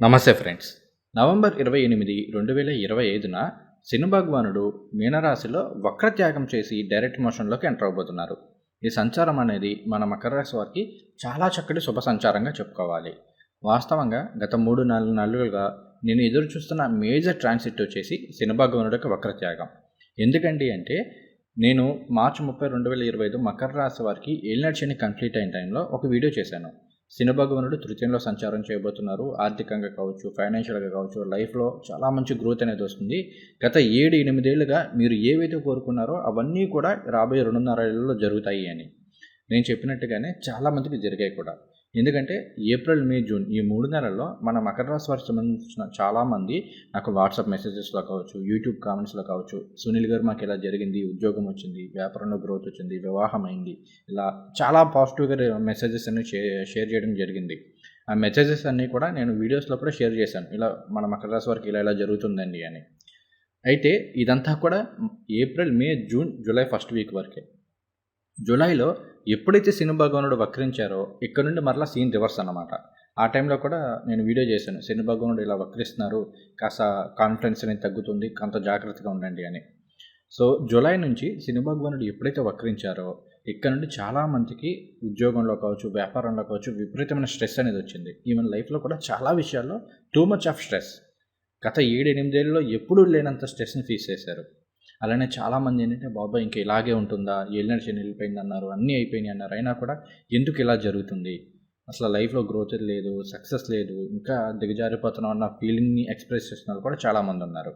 నమస్తే friends. November ఇరవై ఎనిమిది రెండు వేల ఇరవై ఐదున శని భగవానుడు మీనరాశిలో వక్రత్యాగం చేసి డైరెక్ట్ మోషన్లోకి ఎంటర్ అవబోతున్నారు. ఈ సంచారం అనేది మన మకర రాశి వారికి చాలా చక్కటి శుభ సంచారంగా చెప్పుకోవాలి. వాస్తవంగా గత మూడు నాలుగు నెలలుగా నేను ఎదురు చూస్తున్న మేజర్ ట్రాన్సిట్ వచ్చేసి శని భగవానుడికి వక్రత్యాగం. ఎందుకండి అంటే నేను మార్చి ముప్పై రెండు వేల ఇరవై ఐదు మకర రాశి వారికి ఏలినాటి శని కంప్లీట్ అయిన టైంలో ఒక వీడియో చేశాను. భగవానుడు తృతీయంలో సంచారం చేయబోతున్నారు. ఆర్థికంగా కావచ్చు ఫైనాన్షియల్గా కావచ్చు లైఫ్లో చాలా మంచి గ్రోత్ అనేది వస్తుంది. గత ఏడు ఎనిమిదేళ్ళుగా మీరు ఏవైతే కోరుకున్నారో అవన్నీ కూడా రాబోయే రెండున్నర ఏళ్ళలో జరుగుతాయి అని. నేను చెప్పినట్టుగానే చాలామందికి జరిగాయి కూడా. ఎందుకంటే ఏప్రిల్ మే జూన్ ఈ మూడు నెలల్లో మన మకర రాశి వారికి సంబంధించిన చాలామంది నాకు వాట్సాప్ మెసేజెస్లో కావచ్చు యూట్యూబ్ కామెంట్స్లో కావచ్చు సునీల్ గారు మాకు ఇలా జరిగింది ఉద్యోగం వచ్చింది వ్యాపారంలో గ్రోత్ వచ్చింది వివాహం అయింది ఇలా చాలా పాజిటివ్గా మెసేజెస్ అన్ని షేర్ చేయడం జరిగింది. ఆ మెసేజెస్ అన్నీ కూడా నేను వీడియోస్లో కూడా షేర్ చేశాను. ఇలా మన మకర రాశి వారికి ఇలా ఇలా జరుగుతుందండి అని. అయితే ఇదంతా కూడా April May June July first week వరకే. జూలైలో ఎప్పుడైతే శని భగవానుడు వక్రించారో ఇక్కడ నుండి మరలా సీన్ రివర్స్ అన్నమాట. ఆ టైంలో కూడా నేను వీడియో చేశాను. శని భగవానుడు ఇలా వక్రిస్తున్నారు కాస్త కాన్ఫిడెన్స్ అనేది తగ్గుతుంది కొంత జాగ్రత్తగా ఉండండి అని. సో జూలై నుంచి శని భగవానుడు ఎప్పుడైతే వక్రించారో ఇక్కడ నుండి చాలామందికి ఉద్యోగంలో కావచ్చు వ్యాపారంలో కావచ్చు విపరీతమైన స్ట్రెస్ అనేది వచ్చింది. ఈవెన్ లైఫ్లో కూడా చాలా విషయాల్లో టూ మచ్ ఆఫ్ స్ట్రెస్ గత ఏడు ఎనిమిదేళ్ళలో ఎప్పుడూ లేనంత స్ట్రెస్ని ఫేస్ చేశారు. అలానే చాలామంది ఏంటంటే బాబాయ్ ఇంకా ఇలాగే ఉంటుందా? ఏళ్ళ నడిచి వెళ్ళిపోయింది అన్నారు అన్నీ అయిపోయినాయి అన్నారు. అయినా కూడా ఎందుకు ఇలా జరుగుతుంది? అసలు లైఫ్లో గ్రోత్ లేదు సక్సెస్ లేదు ఇంకా దిగజారిపోతున్నాం అన్న ఫీలింగ్ని ఎక్స్ప్రెస్ చేసిన వాళ్ళు కూడా చాలామంది ఉన్నారు.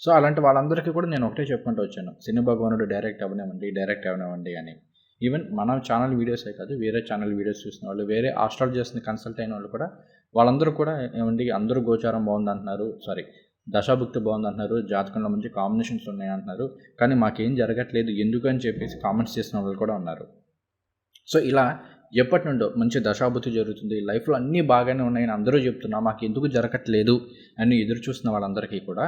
సో అలాంటి వాళ్ళందరికీ కూడా నేను ఒకటే చెప్పుకుంటూ వచ్చాను. సినీ భగవానుడు డైరెక్ట్ అవనివ్వండి డైరెక్ట్ అవనివ్వండి అని. ఈవెన్ మన ఛానల్ వీడియోసే కాదు వేరే ఛానల్ వీడియోస్ చూసిన వాళ్ళు వేరే ఆస్ట్రాలజర్స్ని కన్సల్ట్ అయిన వాళ్ళు కూడా వాళ్ళందరూ కూడా ఏమండి అందరూ గోచారం బాగుంది అంటున్నారు సారీ దశాభుక్తి బాగుంది అంటున్నారు జాతకంలో మంచి కాంబినేషన్స్ ఉన్నాయి అంటున్నారు. కానీ మాకేం జరగట్లేదు ఎందుకు అని చెప్పేసి కామెంట్స్ చేసిన వాళ్ళు కూడా ఉన్నారు. సో ఇలా ఎప్పటి నుండో మంచి దశాభుతి జరుగుతుంది లైఫ్లో అన్నీ బాగానే ఉన్నాయని అందరూ చెప్తున్నా మాకు ఎందుకు జరగట్లేదు అని ఎదురు చూస్తున్న వాళ్ళందరికీ కూడా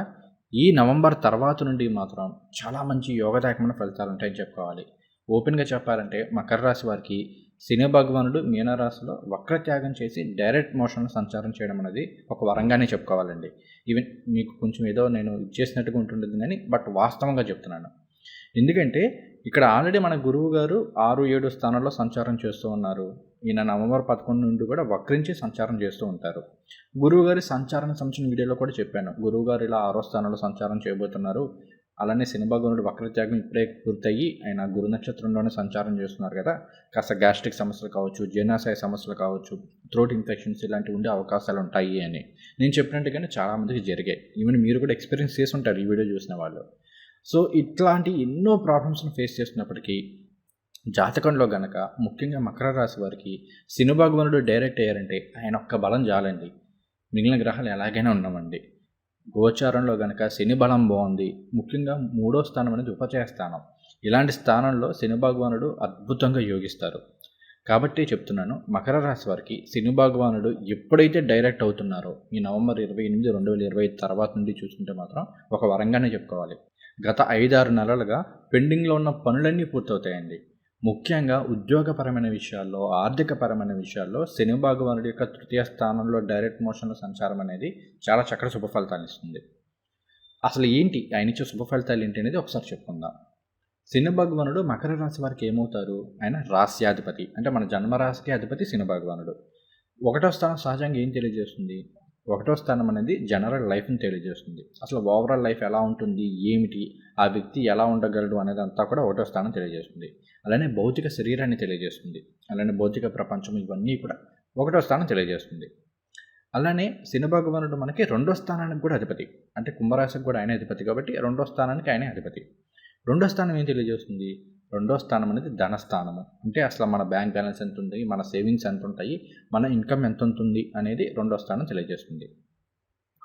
ఈ నవంబర్ తర్వాత నుండి మాత్రం చాలా మంచి యోగదాయకమైన ఫలితాలు ఉంటాయని చెప్పుకోవాలి. ఓపెన్గా చెప్పాలంటే మకర రాశి వారికి శని భగవానుడు మీనరాశిలో వక్రత్యాగం చేసి డైరెక్ట్ మోషన్లో సంచారం చేయడం అనేది ఒక వరంగానే చెప్పుకోవాలండి. ఈవెన్ మీకు కొంచెం ఏదో నేను ఇచ్చేసినట్టుగా ఉంటుండదు కానీ బట్ వాస్తవంగా చెప్తున్నాను. ఎందుకంటే ఇక్కడ ఆల్రెడీ మన గురువు గారు ఆరు ఏడు స్థానాల్లో సంచారం చేస్తూ ఉన్నారు. ఈయన నవంబర్ పదకొండు నుండి కూడా వక్రించి సంచారం చేస్తూ ఉంటారు. గురువు గారి సంచారానికి సంబంధించిన వీడియోలో కూడా చెప్పాను. గురువు గారు ఇలా ఆరో స్థానంలో సంచారం చేయబోతున్నారు. అలానే శని భగవానుడు వక్రత్యాగం ఇప్పుడే పూర్తయ్యి ఆయన గురు నక్షత్రంలోనే సంచారం చేస్తున్నారు కదా. కాస్త గ్యాస్ట్రిక్ సమస్యలు కావచ్చు జీర్ణాశయ సమస్యలు కావచ్చు థ్రోట్ ఇన్ఫెక్షన్స్ ఇలాంటివి ఉండే అవకాశాలు ఉంటాయి అని. నేను చెప్పినట్టుగానే చాలామందికి జరిగాయి. ఈవెన్ మీరు కూడా ఎక్స్పీరియన్స్ చేసి ఉంటారు ఈ వీడియో చూసిన వాళ్ళు. సో ఇట్లాంటి ఎన్నో ప్రాబ్లమ్స్ని ఫేస్ చేస్తున్నప్పటికీ జాతకంలో గనక ముఖ్యంగా మకర రాశి వారికి శని డైరెక్ట్ అయ్యారంటే ఆయన ఒక్క బలం చాలండి. మిగిలిన గ్రహాలు ఎలాగైనా ఉన్నామండి. గోచారంలో గనక శని బలం బాగుంది. ముఖ్యంగా మూడో స్థానం అనేది ఉపచయ స్థానం. ఇలాంటి స్థానంలో శని భగవానుడు అద్భుతంగా యోగిస్తారు. కాబట్టి చెప్తున్నాను మకర రాశి వారికి శని భగవానుడు ఎప్పుడైతే డైరెక్ట్ అవుతున్నారో ఈ నవంబర్ ఇరవై ఎనిమిది రెండు వేల ఇరవై తర్వాత నుండి చూసుకుంటే మాత్రం ఒక వరంగానే చెప్పుకోవాలి. గత ఐదారు నెలలుగా పెండింగ్లో ఉన్న పనులన్నీ పూర్తవుతాయండి. ముఖ్యంగా ఉద్యోగపరమైన విషయాల్లో ఆర్థికపరమైన విషయాల్లో శని భగవానుడి యొక్క తృతీయ స్థానంలో డైరెక్ట్ మోషన్ల సంచారం అనేది చాలా చక్కటి శుభ ఫలితాలు ఇస్తుంది. అసలు ఏంటి? ఆయన ఇచ్చే శుభ ఫలితాలు ఏంటి అనేది ఒకసారి చెప్పుకుందాం. శని భగవానుడు మకర రాశి వారికి ఏమవుతారు? ఆయన రాస్యాధిపతి అంటే మన జన్మరాశికి అధిపతి శని భగవానుడు. ఒకటో స్థానం సహజంగా ఏం తెలియజేస్తుంది? ఒకటో స్థానం అనేది జనరల్ లైఫ్ని తెలియజేస్తుంది. అసలు ఓవరాల్ లైఫ్ ఎలా ఉంటుంది? ఏమిటి? ఆ వ్యక్తి ఎలా ఉండగలడు అనేది అంతా కూడా ఒకటో స్థానం తెలియజేస్తుంది. అలానే భౌతిక శరీరాన్ని తెలియజేస్తుంది. అలానే భౌతిక ప్రపంచం ఇవన్నీ కూడా ఒకటో స్థానం తెలియజేస్తుంది. అలానే శనిభగవానుడు మనకి రెండో స్థానానికి కూడా అధిపతి. అంటే కుంభరాశికి కూడా ఆయన అధిపతి కాబట్టి రెండో స్థానానికి ఆయన అధిపతి. రెండో స్థానం ఏం తెలియజేస్తుంది? రెండో స్థానం అనేది ధనస్థానము. అంటే అసలు మన బ్యాంక్ బ్యాలెన్స్ ఎంత ఉంది మన సేవింగ్స్ ఎంత ఉంటాయి మన ఇన్కమ్ ఎంత ఉంటుంది అనేది రెండో స్థానం తెలియజేస్తుంది.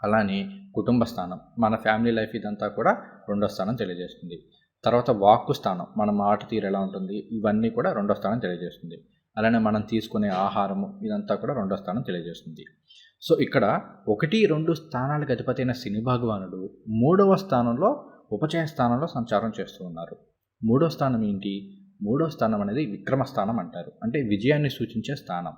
అలానే కుటుంబ స్థానం మన ఫ్యామిలీ లైఫ్ ఇదంతా కూడా రెండో స్థానం తెలియజేస్తుంది. తర్వాత వాక్కు స్థానం మన మాట తీరు ఎలా ఉంటుంది ఇవన్నీ కూడా రెండో స్థానం తెలియజేస్తుంది. అలానే మనం తీసుకునే ఆహారము ఇదంతా కూడా రెండో స్థానం తెలియజేస్తుంది. సో ఇక్కడ ఒకటి రెండు స్థానాలకు అధిపతి అయిన శని భగవానుడు మూడవ స్థానంలో ఉపచయ స్థానంలో సంచారం చేస్తూ ఉన్నారు. మూడో స్థానం ఏంటి? మూడో స్థానం అనేది విక్రమ స్థానం అంటారు. అంటే విజయాన్ని సూచించే స్థానం.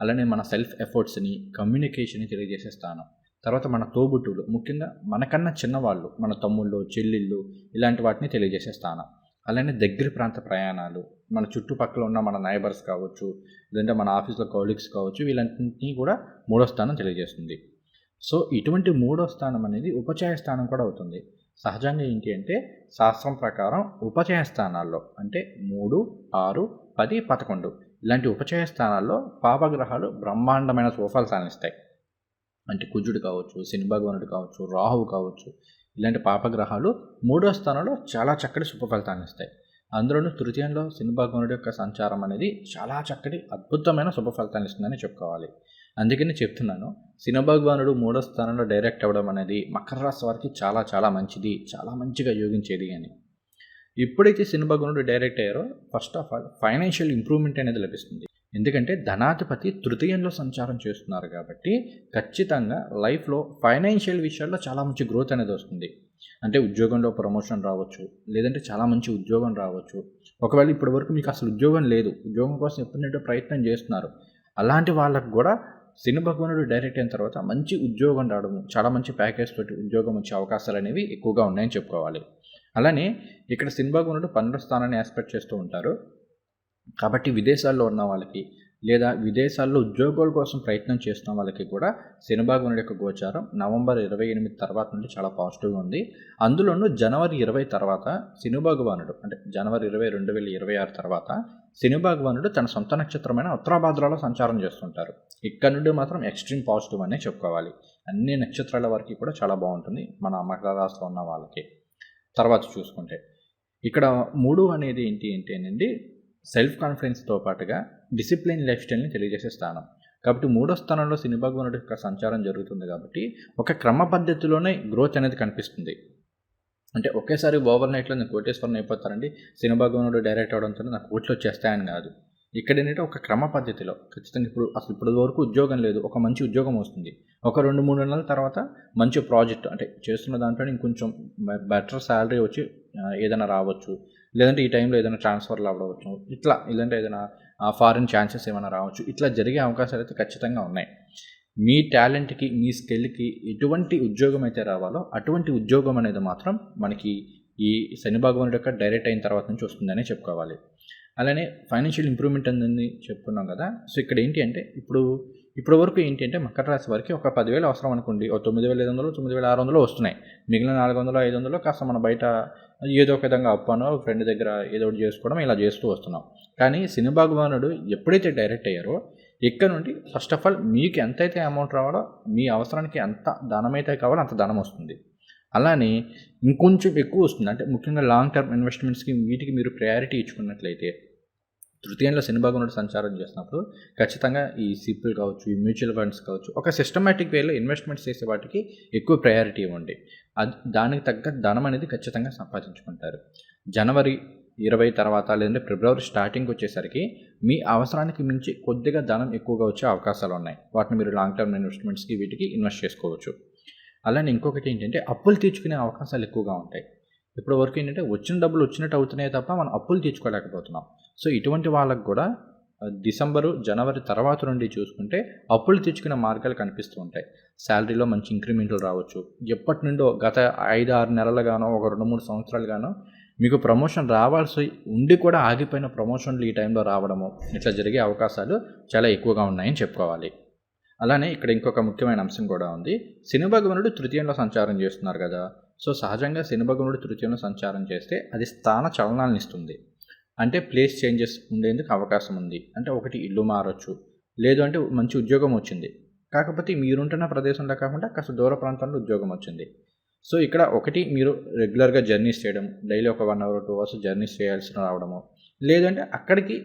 అలానే మన సెల్ఫ్ ఎఫర్ట్స్ని కమ్యూనికేషన్ని తెలియజేసే స్థానం. తర్వాత మన తోబుట్టువులు ముఖ్యంగా మనకన్నా చిన్నవాళ్ళు మన తమ్ముళ్ళు చెల్లిళ్ళు ఇలాంటి వాటిని తెలియజేసే స్థానం. అలానే దగ్గర ప్రాంత ప్రయాణాలు మన చుట్టుపక్కల ఉన్న మన నైబర్స్ కావచ్చు లేదంటే మన ఆఫీస్లో కౌలిగ్స్ కావచ్చు వీళ్ళంటినీ కూడా మూడో స్థానం తెలియజేస్తుంది. సో ఇటువంటి మూడో స్థానం అనేది ఉపచాయ స్థానం కూడా అవుతుంది. సహజంగా ఏంటి అంటే శాస్త్రం ప్రకారం ఉపచయ స్థానాల్లో అంటే మూడు ఆరు పది పదకొండు. ఇలాంటి ఉపచయ స్థానాల్లో పాపగ్రహాలు బ్రహ్మాండమైన శుభఫలితాలను సాధిస్తాయి అంటే కుజుడు కావచ్చు శని భగవానుడు కావచ్చు రాహువు కావచ్చు ఇలాంటి పాపగ్రహాలు మూడో స్థానంలో చాలా చక్కటి శుభ ఫలితాన్ని ఇస్తాయి అందులోనూ తృతీయంలో శని భగవానుడి యొక్క సంచారం అనేది చాలా చక్కటి అద్భుతమైన శుభ ఫలితాన్ని ఇస్తుందని చెప్పుకోవాలి. అందుకని చెప్తున్నాను. శని భగవానుడు మూడో స్థానంలో డైరెక్ట్ అవ్వడం అనేది మకర రాశి వారికి చాలా చాలా మంచిది. చాలా మంచిగా యోగించేది అని. ఎప్పుడైతే శని భగవానుడు డైరెక్ట్ అయ్యారో first of all financial improvement అనేది లభిస్తుంది. ఎందుకంటే ధనాధిపతి తృతీయంలో సంచారం చేస్తున్నారు కాబట్టి ఖచ్చితంగా లైఫ్లో ఫైనాన్షియల్ విషయాల్లో చాలా మంచి గ్రోత్ అనేది వస్తుంది. అంటే ఉద్యోగంలో ప్రమోషన్ రావచ్చు లేదంటే చాలా మంచి ఉద్యోగం రావచ్చు. ఒకవేళ ఇప్పటి వరకు మీకు అసలు ఉద్యోగం లేదు ఉద్యోగం కోసం ఎప్పుడంటే ప్రయత్నం చేస్తున్నారు అలాంటి వాళ్ళకు కూడా శని భగవానుడు డైరెక్ట్ అయిన తర్వాత మంచి ఉద్యోగం రావడం చాలా మంచి ప్యాకేజ్ తోటి ఉద్యోగం వచ్చే అవకాశాలు అనేవి ఎక్కువగా ఉన్నాయని చెప్పుకోవాలి. అలానే ఇక్కడ శని భగవానుడు పన్నెండు స్థానాన్ని ఆస్పెక్ట్ చేస్తూ ఉంటారు. కాబట్టి విదేశాల్లో ఉన్న వాళ్ళకి లేదా విదేశాల్లో ఉద్యోగాల కోసం ప్రయత్నం చేస్తున్న వాళ్ళకి కూడా శనిభాగవనుడి యొక్క గోచారం నవంబర్ ఇరవై ఎనిమిది తర్వాత నుండి చాలా పాజిటివ్గా ఉంది. అందులోనూ జనవరి ఇరవై తర్వాత శనిభాగవానుడు అంటే జనవరి ఇరవై రెండు వేల ఇరవై ఆరు తర్వాత శనిభాగవానుడు తన సొంత నక్షత్రమైన ఉత్తరాభాద్రలో సంచారం చేస్తుంటారు. ఇక్కడ నుండి మాత్రం ఎక్స్ట్రీమ్ పాజిటివ్ అనే చెప్పుకోవాలి. అన్ని నక్షత్రాల వరకు కూడా చాలా బాగుంటుంది మన మకర రాశిలో ఉన్న వాళ్ళకి. తర్వాత చూసుకుంటే ఇక్కడ మూడు అనేది ఏంటి ఏంటి సెల్ఫ్ కాన్ఫిడెన్స్తో పాటుగా డిసిప్లిన్ లైఫ్ స్టైల్ని తెలియజేసే స్థానం. కాబట్టి మూడో స్థానంలో సిని భగవానుడి యొక్క సంచారం జరుగుతుంది కాబట్టి ఒక క్రమ పద్ధతిలోనే గ్రోత్ అనేది కనిపిస్తుంది. అంటే ఒకేసారి ఓవర్ నైట్లో నేను కోటేశ్వరం అయిపోతారండి సిని భగవానుడు డైరెక్ట్ అవడంతో నాకు కోట్లు వచ్చేస్తాయని కాదు. ఇక్కడ ఏంటంటే ఒక క్రమ పద్ధతిలో ఖచ్చితంగా ఇప్పుడు అసలు ఇప్పటి వరకు ఉద్యోగం లేదు ఒక మంచి ఉద్యోగం వస్తుంది. ఒక రెండు మూడు నెలల తర్వాత మంచి ప్రాజెక్ట్ అంటే చేస్తున్న దాంట్లో ఇంకొంచెం బెటర్ శాలరీ వచ్చి ఏదైనా రావచ్చు. లేదంటే ఈ టైంలో ఏదైనా ట్రాన్స్ఫర్లు అవ్వవచ్చు. ఇట్లా లేదంటే ఏదైనా ఫారిన్ ఛాన్సెస్ ఏమైనా రావచ్చు. ఇట్లా జరిగే అవకాశాలు అయితే ఖచ్చితంగా ఉన్నాయి. మీ టాలెంట్కి మీ స్కిల్కి ఎటువంటి ఉద్యోగం అయితే రావాలో అటువంటి ఉద్యోగం అనేది మాత్రం మనకి ఈ శని భగవానుడు యొక్క డైరెక్ట్ అయిన తర్వాత నుంచి వస్తుందనే చెప్పుకోవాలి. అలానే ఫైనాన్షియల్ ఇంప్రూవ్మెంట్ అందని చెప్పుకున్నాం కదా. సో ఇక్కడ ఏంటి అంటే ఇప్పుడు ఇప్పటి వరకు ఏంటంటే మకర రాశి వారికి ఒక పదివేలు అవసరం అనుకోండి. ఒక తొమ్మిది వేల ఐదు వందలు తొమ్మిది వేల ఆరు వందలు వస్తున్నాయి. మిగిలిన నాలుగు వందలు ఐదు వందలు కాస్త మన బయట ఏదో ఒక విధంగా అప్పనో ఫ్రెండ్ దగ్గర ఏదో ఒకటి చేసుకోవడం ఇలా చేస్తూ వస్తున్నాం. కానీ సినీ భగవానుడు ఎప్పుడైతే డైరెక్ట్ అయ్యారో ఇక్కడ నుండి ఫస్ట్ ఆఫ్ ఆల్ మీకు ఎంతైతే అమౌంట్ రావాలో మీ అవసరానికి ఎంత ధనం అయితే కావాలో అంత ధనం వస్తుంది. అలానే ఇంకొంచెం ఎక్కువ వస్తుంది. అంటే ముఖ్యంగా లాంగ్ టర్మ్ ఇన్వెస్ట్మెంట్స్కి వీటికి మీరు ప్రయారిటీ ఇచ్చుకున్నట్లయితే తృతీయంలో నుండి సంచారం చేసినప్పుడు ఖచ్చితంగా ఈ సిప్పులు కావచ్చు ఈ మ్యూచువల్ ఫండ్స్ కావచ్చు ఒక సిస్టమేటిక్ వేలో ఇన్వెస్ట్మెంట్స్ చేసే వాటికి ఎక్కువ ప్రయారిటీ ఇవ్వండి. అది దానికి తగ్గ ధనం అనేది ఖచ్చితంగా సంపాదించుకుంటారు. జనవరి ఇరవై తర్వాత లేదంటే ఫిబ్రవరి స్టార్టింగ్ వచ్చేసరికి మీ అవసరానికి మించి కొద్దిగా ధనం ఎక్కువగా వచ్చే అవకాశాలు ఉన్నాయి. వాటిని మీరు లాంగ్ టర్మ్ ఇన్వెస్ట్మెంట్స్కి వీటికి ఇన్వెస్ట్ చేసుకోవచ్చు. అలానే ఇంకొకటి ఏంటంటే అప్పులు తీర్చుకునే అవకాశాలు ఎక్కువగా ఉంటాయి. ఇప్పటి వరకు ఏంటంటే వచ్చిన డబ్బులు వచ్చినట్టు అవుతున్నాయి తప్ప మనం అప్పులు తీర్చుకోలేకపోతున్నాం. సో ఇటువంటి వాళ్ళకు కూడా డిసెంబరు జనవరి తర్వాత నుండి చూసుకుంటే అప్పులు తెచ్చుకునే మార్గాలు కనిపిస్తూ ఉంటాయి. శాలరీలో మంచి ఇంక్రిమెంట్లు రావచ్చు. ఎప్పటి నుండో గత ఐదు ఆరు నెలలుగానో ఒక రెండు మూడు సంవత్సరాలుగానో మీకు ప్రమోషన్ రావాల్సి ఉండి కూడా ఆగిపోయిన ప్రమోషన్లు ఈ టైంలో రావడము ఇట్లా జరిగే అవకాశాలు చాలా ఎక్కువగా ఉన్నాయని చెప్పుకోవాలి. అలానే ఇక్కడ ఇంకొక ముఖ్యమైన అంశం కూడా ఉంది. సినిమా భగవానుడు తృతీయంలో సంచారం చేస్తున్నారు కదా. సో సహజంగా శని భగవానుడు తృతీయంలో సంచారం చేస్తే అది స్థాన చలనాలను ఇస్తుంది అంటే ప్లేస్ చేంజెస్ ఉండేందుకు అవకాశం ఉంది. అంటే ఒకటి ఇల్లు మారచ్చు. లేదు అంటే మంచి ఉద్యోగం వచ్చింది. కాకపోతే మీరుంటున్న ప్రదేశంలో కాకుండా కాస్త దూర ప్రాంతంలో ఉద్యోగం వచ్చింది. సో ఇక్కడ ఒకటి మీరు రెగ్యులర్గా జర్నీస్ చేయడం డైలీ ఒక one hour two hours journeys చేయాల్సిన రావడము. లేదంటే అక్కడికి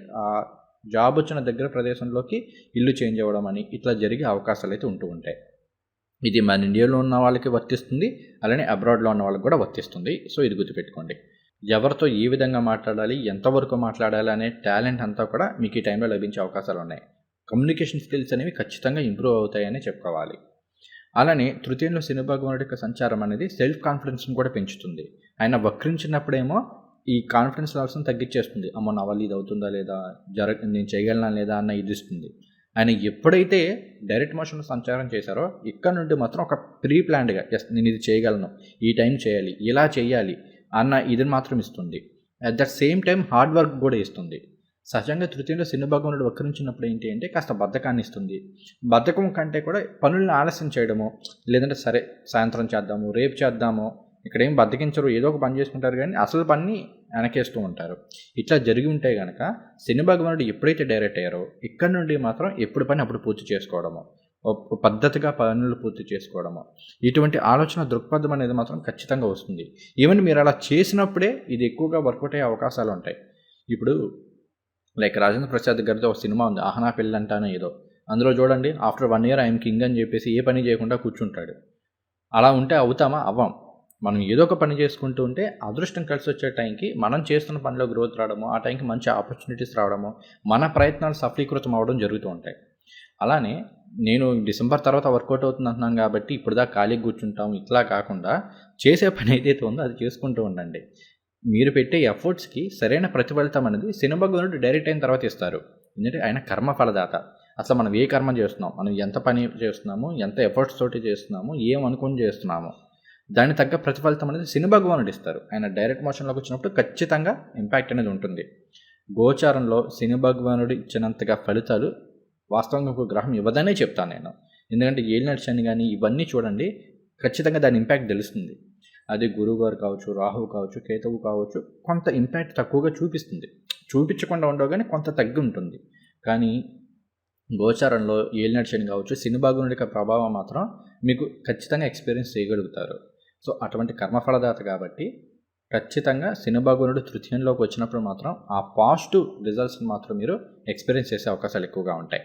జాబ్ వచ్చిన దగ్గర ప్రదేశంలోకి ఇల్లు చేంజ్ అవ్వడం అని ఇట్లా జరిగే అవకాశాలు అయితే ఉంటూ ఉంటాయి. ఇది మన ఇండియాలో ఉన్న వాళ్ళకి వర్తిస్తుంది అలానే అబ్రాడ్లో ఉన్న వాళ్ళకి కూడా వర్తిస్తుంది. సో ఇది గుర్తుపెట్టుకోండి. ఎవరితో ఏ విధంగా మాట్లాడాలి ఎంతవరకు మాట్లాడాలి అనే టాలెంట్ అంతా కూడా మీకు ఈ టైంలో లభించే అవకాశాలు ఉన్నాయి. కమ్యూనికేషన్ స్కిల్స్ అనేవి ఖచ్చితంగా ఇంప్రూవ్ అవుతాయని చెప్పుకోవాలి. అలానే తృతీయంలో శని భగవానుడి యొక్క సంచారం అనేది సెల్ఫ్ కాన్ఫిడెన్స్ని కూడా పెంచుతుంది. ఆయన వక్రించినప్పుడేమో ఈ కాన్ఫిడెన్స్ లెవెల్స్ని తగ్గించేస్తుంది. అమ్మో నా వల్ల ఇది అవుతుందా లేదా? జరగ నేను చేయగలనా లేదా అన్న ఇది ఇస్తుంది. ఆయన ఎప్పుడైతే డైరెక్ట్ మోషన్ సంచారం చేశారో ఇక్కడ నుండి మాత్రం ఒక ప్రీ ప్లాన్డ్గా ఎస్ నేను ఇది చేయగలను ఈ టైం చేయాలి ఇలా చేయాలి అన్న ఇది మాత్రం ఇస్తుంది. At the same time hard work కూడా ఇస్తుంది. సహజంగా తృతీయంలో శని భగవానుడు వక్రించినప్పుడు ఏంటి అంటే కాస్త బద్ధకాన్ని ఇస్తుంది. బద్ధకం కంటే కూడా పనులను ఆలస్యం చేయడము లేదంటే సరే సాయంత్రం చేద్దాము రేపు చేద్దాము ఇక్కడ ఏం బద్దకించరు ఏదో ఒక పని చేసుకుంటారు కానీ అసలు పని వెనకేస్తూ ఉంటారు. ఇట్లా జరిగి ఉంటే కనుక శని భగవానుడు ఎప్పుడైతే డైరెక్ట్ అయ్యారో ఇక్కడ నుండి మాత్రం ఎప్పుడు పని అప్పుడు పూర్తి చేసుకోవడము. పద్ధతిగా పనులు పూర్తి చేసుకోవడము. ఇటువంటి ఆలోచన దృక్పథం అనేది మాత్రం ఖచ్చితంగా వస్తుంది. ఈవెన్ మీరు అలా చేసినప్పుడే ఇది ఎక్కువగా వర్కౌట్ అయ్యే అవకాశాలు ఉంటాయి. ఇప్పుడు లైక్ రాజేంద్ర ప్రసాద్ గారితో ఒక సినిమా ఉంది ఆహనా పెళ్ళి అంటానే ఏదో. అందులో చూడండి after one year I'm king అని చెప్పేసి ఏ పని చేయకుండా కూర్చుంటాడు. అలా ఉంటే అవుతామా? అవ్వం. మనం ఏదో ఒక పని చేసుకుంటూ ఉంటే అదృష్టం కలిసి వచ్చే టైంకి మనం చేస్తున్న పనిలో గ్రోత్ రావడము ఆ టైంకి మంచి ఆపర్చునిటీస్ రావడము మన ప్రయత్నాలు సఫలీకృతం అవ్వడం జరుగుతూ ఉంటాయి. అలానే నేను డిసెంబర్ తర్వాత వర్కౌట్ అవుతుంది అంటున్నాను కాబట్టి ఇప్పుడు దాకా ఖాళీ కూర్చుంటాం ఇట్లా కాకుండా చేసే పని ఏదైతే ఉందో అది చేసుకుంటూ ఉండండి. మీరు పెట్టే ఎఫర్ట్స్కి సరైన ప్రతిఫలితం అనేది సినిమా డైరెక్ట్ అయిన తర్వాత ఇస్తారు. ఎందుకంటే ఆయన కర్మ ఫలదాత. అసలు మనం ఏ కర్మ చేస్తున్నాం? మనం ఎంత పని చేస్తున్నాము? ఎంత ఎఫర్ట్స్ తోటి చేస్తున్నాము? ఏం అనుకుని చేస్తున్నాము? దాని తగ్గ ప్రతిఫలితం అనేది సిని భగవానుడు ఇస్తారు. ఆయన డైరెక్ట్ మోషన్లోకి వచ్చినప్పుడు ఖచ్చితంగా ఇంపాక్ట్ అనేది ఉంటుంది. గోచారంలో సిని భగవానుడు ఇచ్చినంతగా ఫలితాలు వాస్తవంగా ఒక గ్రహం ఇవ్వదనే చెప్తాను నేను. ఎందుకంటే ఏలినట్ శని కానీ ఇవన్నీ చూడండి ఖచ్చితంగా దాని ఇంపాక్ట్ తెలుస్తుంది. అది గురువు గారు కావచ్చు రాహువు కావచ్చు కేతువు కావచ్చు కొంత ఇంపాక్ట్ తక్కువగా చూపిస్తుంది. చూపించకుండా ఉండవు కానీ కొంత తగ్గి ఉంటుంది. కానీ గోచారంలో ఏలినట్ శని కావచ్చు సిని భగవానుడి యొక్క ప్రభావం మాత్రం మీకు ఖచ్చితంగా ఎక్స్పీరియన్స్ చేయగలుగుతారు. సో అటువంటి కర్మఫలదాత కాబట్టి ఖచ్చితంగా శనిభగవానుడు తృతీయంలోకి వచ్చినప్పుడు మాత్రం ఆ పాజిటివ్ రిజల్ట్స్ని మాత్రం మీరు ఎక్స్పీరియన్స్ చేసే అవకాశాలు ఎక్కువగా ఉంటాయి.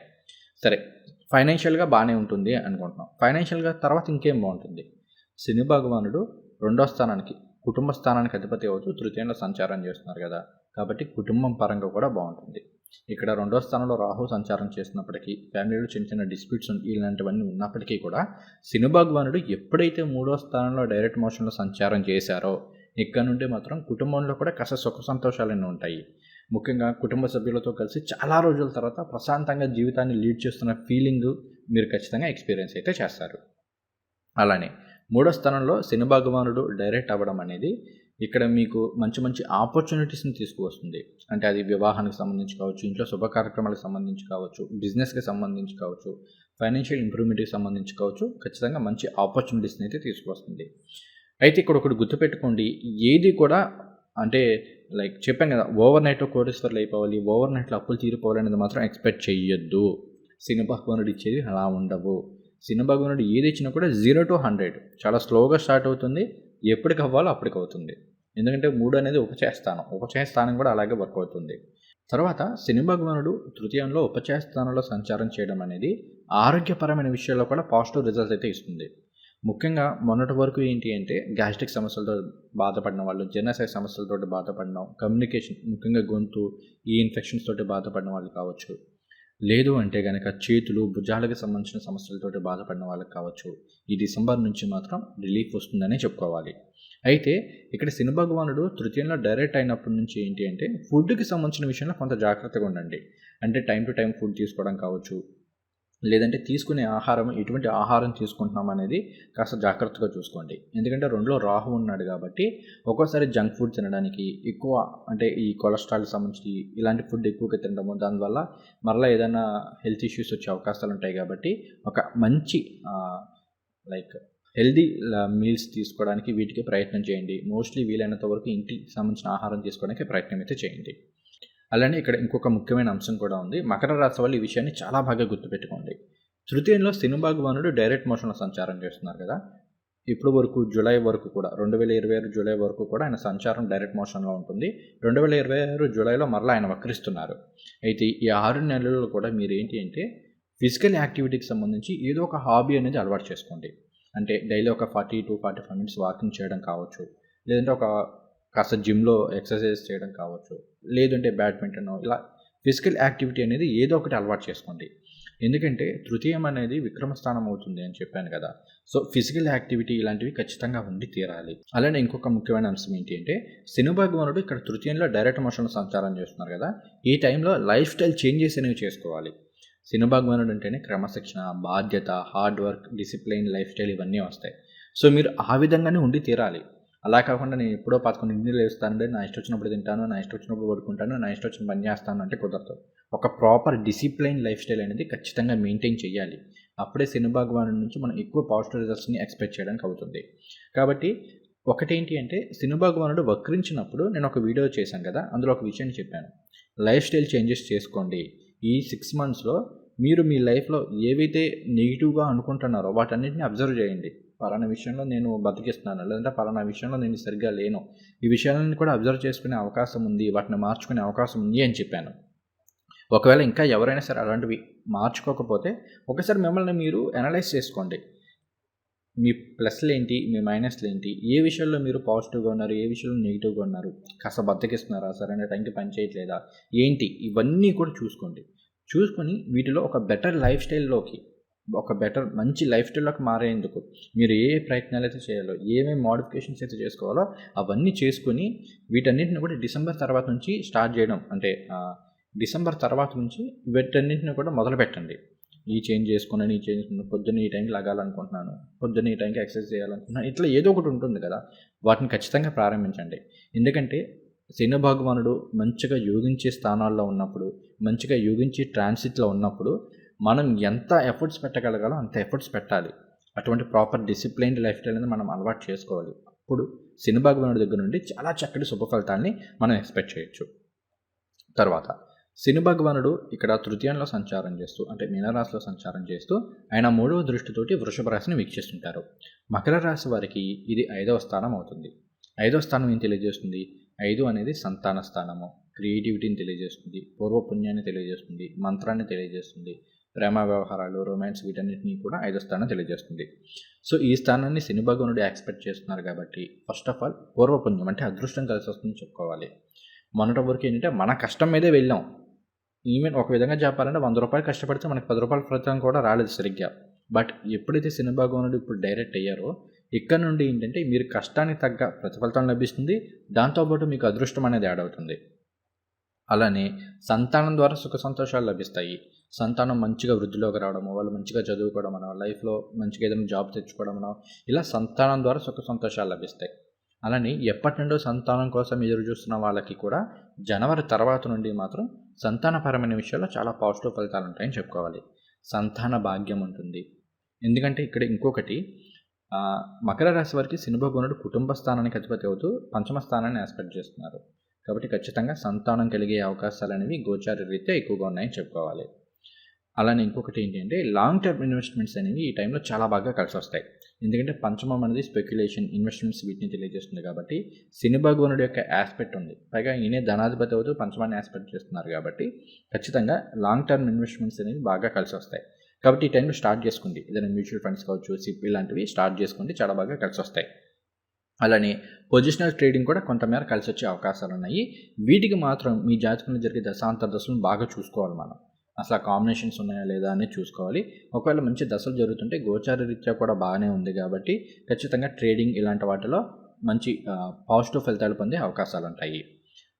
సరే ఫైనాన్షియల్గా బాగానే ఉంటుంది అనుకుంటున్నాం. ఫైనాన్షియల్గా తర్వాత ఇంకేం బాగుంటుంది? శని భగవానుడు రెండో స్థానానికి కుటుంబ స్థానానికి అధిపతి అవుతూ తృతీయంలో సంచారం చేస్తున్నారు కదా. కాబట్టి కుటుంబం పరంగా కూడా బాగుంటుంది. ఇక్కడ రెండో స్థానంలో రాహు సంచారం చేసినప్పటికీ ఫ్యామిలీలో చిన్న చిన్న డిస్ప్యూట్స్ ఇలాంటివన్నీ ఉన్నప్పటికీ కూడా శని భగవానుడు ఎప్పుడైతే మూడో స్థానంలో డైరెక్ట్ మోషన్లో సంచారం చేశారో ఇక్కడ నుండి మాత్రం కుటుంబంలో కూడా కాస్త సుఖ సంతోషాలన్నీ ఉంటాయి. ముఖ్యంగా కుటుంబ సభ్యులతో కలిసి చాలా రోజుల తర్వాత ప్రశాంతంగా జీవితాన్ని లీడ్ చేస్తున్న ఫీలింగ్ మీరు ఖచ్చితంగా ఎక్స్పీరియన్స్ అయితే చేస్తారు. అలానే మూడో స్థానంలో శని భగవానుడు డైరెక్ట్ అవ్వడం అనేది ఇక్కడ మీకు మంచి మంచి ఆపర్చునిటీస్ని తీసుకువస్తుంది. అంటే అది వివాహానికి సంబంధించి కావచ్చు ఇంట్లో శుభ కార్యక్రమాలకు సంబంధించి కావచ్చు బిజినెస్కి సంబంధించి కావచ్చు ఫైనాన్షియల్ ఇంప్రూవ్మెంట్కి సంబంధించి కావచ్చు ఖచ్చితంగా మంచి ఆపర్చునిటీస్ని అయితే తీసుకువస్తుంది. అయితే ఇక్కడ ఒకటి గుర్తుపెట్టుకోండి ఏది కూడా అంటే లైక్ చెప్పాను కదా ఓవర్ నైట్ కోటేశ్వర్లు అయిపోవాలి ఓవర్ నైట్లో అప్పులు తీరిపోవాలి అనేది మాత్రం ఎక్స్పెక్ట్ చేయొద్దు సినిమా భగవానుడు ఇచ్చేది అలా ఉండవు. సినిమా భగవానుడు ఏది ఇచ్చినా కూడా జీరో టు హండ్రెడ్ చాలా స్లోగా స్టార్ట్ అవుతుంది ఎప్పటికి అవ్వాలో అప్పటికి అవుతుంది. ఎందుకంటే మూడు అనేది ఉపచయ స్థానం ఉపచయ స్థానం కూడా అలాగే వర్క్ అవుతుంది. తర్వాత శనిభగవానుడు తృతీయంలో ఉపచయ స్థానంలో సంచారం చేయడం అనేది ఆరోగ్యపరమైన విషయాల్లో కూడా పాజిటివ్ రిజల్ట్స్ అయితే ఇస్తుంది. ముఖ్యంగా మొన్నటి వరకు ఏంటి అంటే గ్యాస్ట్రిక్ సమస్యలతో బాధపడిన వాళ్ళు జీర్ణశయ సమస్యలతో బాధపడడం కమ్యూనికేషన్ ముఖ్యంగా గొంతు ఈ ఇన్ఫెక్షన్స్ తోటి బాధపడిన వాళ్ళు కావచ్చు. లేదు అంటే కనుక చేతులు భుజాలకు సంబంధించిన సమస్యలతోటి బాధపడిన వాళ్ళకి కావచ్చు. ఈ డిసెంబర్ నుంచి మాత్రం రిలీఫ్ వస్తుందనే చెప్పుకోవాలి. అయితే ఇక్కడ శని భగవానుడు తృతీయంలో డైరెక్ట్ అయినప్పటి నుంచి ఏంటి అంటే ఫుడ్కి సంబంధించిన విషయంలో కొంత జాగ్రత్తగా ఉండండి. అంటే టైం టు టైం ఫుడ్ తీసుకోవడం కావచ్చు లేదంటే తీసుకునే ఆహారం ఎటువంటి ఆహారం తీసుకుంటున్నాం అనేది కాస్త జాగ్రత్తగా చూసుకోండి. ఎందుకంటే రెండులో రాహు ఉన్నాడు కాబట్టి ఒక్కోసారి జంక్ ఫుడ్ తినడానికి ఎక్కువ అంటే ఈ కొలెస్ట్రాల్ సంబంధించి ఇలాంటి ఫుడ్ ఎక్కువగా తినడము దానివల్ల మరలా ఏదైనా హెల్త్ ఇష్యూస్ వచ్చే అవకాశాలు ఉంటాయి కాబట్టి ఒక మంచి లైక్ హెల్దీ మీల్స్ తీసుకోవడానికి వీటికి ప్రయత్నం చేయండి. మోస్ట్లీ వీలైనంత వరకు ఇంటికి సంబంధించిన ఆహారం తీసుకోవడానికి ప్రయత్నం అయితే చేయండి. అలానే ఇక్కడ ఇంకొక ముఖ్యమైన అంశం కూడా ఉంది. మకర రాశి వాళ్ళు ఈ విషయాన్ని చాలా బాగా గుర్తుపెట్టుకోండి. తృతీయంలో శని భగవానుడు డైరెక్ట్ మోషన్లో సంచారం చేస్తున్నారు కదా. ఇప్పుడు వరకు జూలై వరకు కూడా రెండు వేల ఇరవై ఆరు జూలై వరకు కూడా ఆయన సంచారం డైరెక్ట్ మోషన్లో ఉంటుంది. రెండు వేల ఇరవై ఆరు జూలైలో మరలా ఆయన వక్రిస్తున్నారు. అయితే ఈ ఆరు నెలల్లో కూడా మీరు ఏంటి అంటే ఫిజికల్ యాక్టివిటీకి సంబంధించి ఏదో ఒక హాబీ అనేది అలవాటు చేసుకోండి. అంటే డైలీ ఒక forty to forty five minutes walking చేయడం కావచ్చు లేదంటే ఒక కాస్త జిమ్లో ఎక్సర్సైజ్ చేయడం కావచ్చు లేదంటే బ్యాడ్మింటన్ ఇలా ఫిజికల్ యాక్టివిటీ అనేది ఏదో ఒకటి అలవాటు చేసుకోండి. ఎందుకంటే తృతీయం అనేది విక్రమ స్థానం అవుతుంది అని చెప్పాను కదా. సో ఫిజికల్ యాక్టివిటీ ఇలాంటివి ఖచ్చితంగా ఉండి తీరాలి. అలానే ఇంకొక ముఖ్యమైన అంశం ఏంటి అంటే శని భగవానుడు ఇక్కడ తృతీయంలో డైరెక్ట్ మోషన్ సంచారం చేస్తున్నారు కదా. ఈ టైంలో లైఫ్ స్టైల్ చేంజెస్ అనేవి చేసుకోవాలి. శని అంటేనే క్రమశిక్షణ బాధ్యత hard work discipline life style ఇవన్నీ వస్తాయి. సో మీరు ఆ విధంగానే ఉండి తీరాలి. అలా కాకుండా నేను ఎప్పుడో పదకొండు ఇంటిని లేస్తానంటే నా ఇష్టం వచ్చినప్పుడు తింటాను నా ఇష్టం వచ్చినప్పుడు పడుకుంటాను నా ఇష్టం వచ్చిన పని చేస్తాను అంటే కుదరదు. ఒక ప్రాపర్ డిసిప్లైన్ లైఫ్ స్టైల్ అనేది ఖచ్చితంగా మెయింటైన్ చేయాలి. అప్పుడే శని నుంచి మనం ఎక్కువ పాజిటివ్ రిజల్ట్స్ని ఎక్స్పెక్ట్ చేయడానికి అవుతుంది. కాబట్టి ఒకటేంటి అంటే శని భగవానుడు వక్రించినప్పుడు నేను ఒక వీడియో చేశాను కదా అందులో ఒక విషయాన్ని చెప్పాను. లైఫ్ స్టైల్ చేంజెస్ చేసుకోండి. ఈ సిక్స్ మంత్స్లో మీరు మీ లైఫ్లో ఏవైతే నెగిటివ్గా అనుకుంటున్నారో వాటన్నిటిని అబ్జర్వ్ చేయండి. పలానా విషయంలో నేను బతికిస్తున్నాను లేదంటే పలానా విషయంలో నేను సరిగ్గా లేను. ఈ విషయాలను కూడా అబ్జర్వ్ చేసుకునే అవకాశం ఉంది వాటిని మార్చుకునే అవకాశం ఉంది అని చెప్పాను. ఒకవేళ ఇంకా ఎవరైనా సరే అలాంటివి మార్చుకోకపోతే ఒకసారి మిమ్మల్ని మీరు అనలైజ్ చేసుకోండి. మీ ప్లస్లు ఏంటి మీ మైనస్లు ఏంటి ఏ విషయంలో మీరు పాజిటివ్గా ఉన్నారు ఏ విషయంలో నెగిటివ్గా ఉన్నారు కాస్త బద్దకిస్తున్నారా సరైన టైంకి పని చేయట్లేదా ఏంటి ఇవన్నీ కూడా చూసుకోండి. చూసుకొని వీటిలో ఒక బెటర్ లైఫ్ స్టైల్లోకి ఒక బెటర్ మంచి లైఫ్ స్టైల్లోకి మారేందుకు మీరు ఏ ప్రయత్నాలు అయితే చేయాలో ఏమేమి మోడిఫికేషన్స్ అయితే చేసుకోవాలో అవన్నీ చేసుకుని వీటన్నిటిని కూడా డిసెంబర్ తర్వాత నుంచి స్టార్ట్ చేయడం. అంటే డిసెంబర్ తర్వాత నుంచి వీటన్నింటిని కూడా మొదలు పెట్టండి. ఈ చేంజ్ చేసుకున్నాను ఈ చేంజ్ పొద్దున్న ఈ టైంకి లాగాలనుకుంటున్నాను పొద్దున్న ఈ టైంకి ఎక్సర్సైజ్ చేయాలనుకుంటున్నాను ఇట్లా ఏదో ఒకటి ఉంటుంది కదా. వాటిని ఖచ్చితంగా ప్రారంభించండి. ఎందుకంటే శని భగవానుడు మంచిగా యోగించే స్థానాల్లో ఉన్నప్పుడు మంచిగా యోగించి ట్రాన్సిట్లో ఉన్నప్పుడు మనం ఎంత ఎఫర్ట్స్ పెట్టగలగాలో అంత ఎఫర్ట్స్ పెట్టాలి. అటువంటి ప్రాపర్ డిసిప్లైన్డ్ లైఫ్ స్టైల్ అనేది మనం అలవాటు చేసుకోవాలి. అప్పుడు శని భగవానుడి దగ్గర నుండి చాలా చక్కటి శుభ ఫలితాన్ని మనం ఎక్స్పెక్ట్ చేయొచ్చు. తర్వాత శని భగవానుడు ఇక్కడ తృతీయంలో సంచారం చేస్తూ అంటే మీనరాశిలో సంచారం చేస్తూ ఆయన మూడవ దృష్టితోటి వృషభ రాశిని వీక్షిస్తుంటారు. మకర రాశి వారికి ఇది ఐదవ స్థానం అవుతుంది. ఐదవ స్థానం ఏం తెలియజేస్తుంది? ఐదు అనేది సంతాన స్థానము. క్రియేటివిటీని తెలియజేస్తుంది పూర్వపుణ్యాన్ని తెలియజేస్తుంది మంత్రాన్ని తెలియజేస్తుంది ప్రేమ వ్యవహారాలు రొమాన్స్ వీటన్నిటిని కూడా ఐదో స్థానం తెలియజేస్తుంది. సో ఈ స్థానాన్ని శని భగవానుడు ఎక్స్పెక్ట్ చేస్తున్నారు కాబట్టి ఫస్ట్ ఆఫ్ ఆల్ పూర్వపుణ్యం అంటే అదృష్టం కలిసి వస్తుందని చెప్పుకోవాలి. మొన్నటి వరకు ఏంటంటే మన కష్టం మీదే వెళ్ళాం. ఈవెన్ ఒక విధంగా చెప్పాలంటే వంద రూపాయలు కష్టపడితే మనకి పది రూపాయల ఫలితం కూడా రాలేదు సరిగ్గా. బట్ ఎప్పుడైతే శని భగవానుడు ఇప్పుడు డైరెక్ట్ అయ్యారో ఇక్కడ నుండి ఏంటంటే మీరు కష్టానికి తగ్గ ప్రతిఫలితం లభిస్తుంది. దాంతోపాటు మీకు అదృష్టం అనేది యాడ్ అవుతుంది. అలానే సంతానం ద్వారా సుఖ సంతోషాలు లభిస్తాయి. సంతానం మంచిగా వృద్ధిలోకి రావడము వాళ్ళు మంచిగా చదువుకోవడం అనో లైఫ్లో మంచిగా ఏదైనా జాబ్ తెచ్చుకోవడం అనో ఇలా సంతానం ద్వారా సుఖ సంతోషాలు లభిస్తాయి. అలానే ఎప్పటి నుండో సంతానం కోసం ఎదురు చూస్తున్న వాళ్ళకి కూడా జనవరి తర్వాత నుండి మాత్రం సంతానపరమైన విషయాల్లో చాలా పాజిటివ్ ఫలితాలు ఉంటాయని చెప్పుకోవాలి. సంతాన భాగ్యం ఉంటుంది. ఎందుకంటే ఇక్కడ ఇంకొకటి మకర రాశి వారికి శనిభగవనుడు కుటుంబ స్థానానికి అధిపతి అవుతూ పంచమ స్థానాన్ని ఆస్పెక్ట్ చేస్తున్నారు. కాబట్టి ఖచ్చితంగా సంతానం కలిగే అవకాశాలు అనేవి గోచార రీత్యా ఎక్కువగా ఉన్నాయని చెప్పుకోవాలి. అలానే ఇంకొకటి ఏంటంటే లాంగ్ టర్మ్ ఇన్వెస్ట్మెంట్స్ అనేవి ఈ టైంలో చాలా బాగా కలిసి వస్తాయి. ఎందుకంటే పంచమం అనేది స్పెక్యులేషన్ ఇన్వెస్ట్మెంట్స్ వీటిని తెలియజేస్తుంది కాబట్టి శని భగవానుడి యొక్క ఆస్పెక్ట్ ఉంది. పైగా ఈయనే ధనాధిపతి అవుతూ పంచమాన్ని ఆస్పెక్ట్ చేస్తున్నారు కాబట్టి ఖచ్చితంగా లాంగ్ టర్మ్ ఇన్వెస్ట్మెంట్స్ అనేవి బాగా కలిసి వస్తాయి. కాబట్టి ఈ టైంలో స్టార్ట్ చేసుకోండి ఏదైనా మ్యూచువల్ ఫండ్స్ కావచ్చు సిప్ ఇలాంటివి స్టార్ట్ చేసుకుంటే చాలా బాగా కలిసి వస్తాయి. అలానే పొజిషనల్ ట్రేడింగ్ కూడా కొంతమేర కలిసి వచ్చే అవకాశాలు ఉన్నాయి. వీటికి మాత్రం మీ జాతకంలో జరిగే దశాంతర దశలను బాగా చూసుకోవాలి మనం. అసలు ఆ కాంబినేషన్స్ ఉన్నాయా లేదా అనేది చూసుకోవాలి. ఒకవేళ మంచి దశలు జరుగుతుంటే గోచార రీత్యా కూడా బాగానే ఉంది కాబట్టి ఖచ్చితంగా ట్రేడింగ్ ఇలాంటి వాటిలో మంచి పాజిటివ్ ఫలితాలు పొందే అవకాశాలు ఉంటాయి.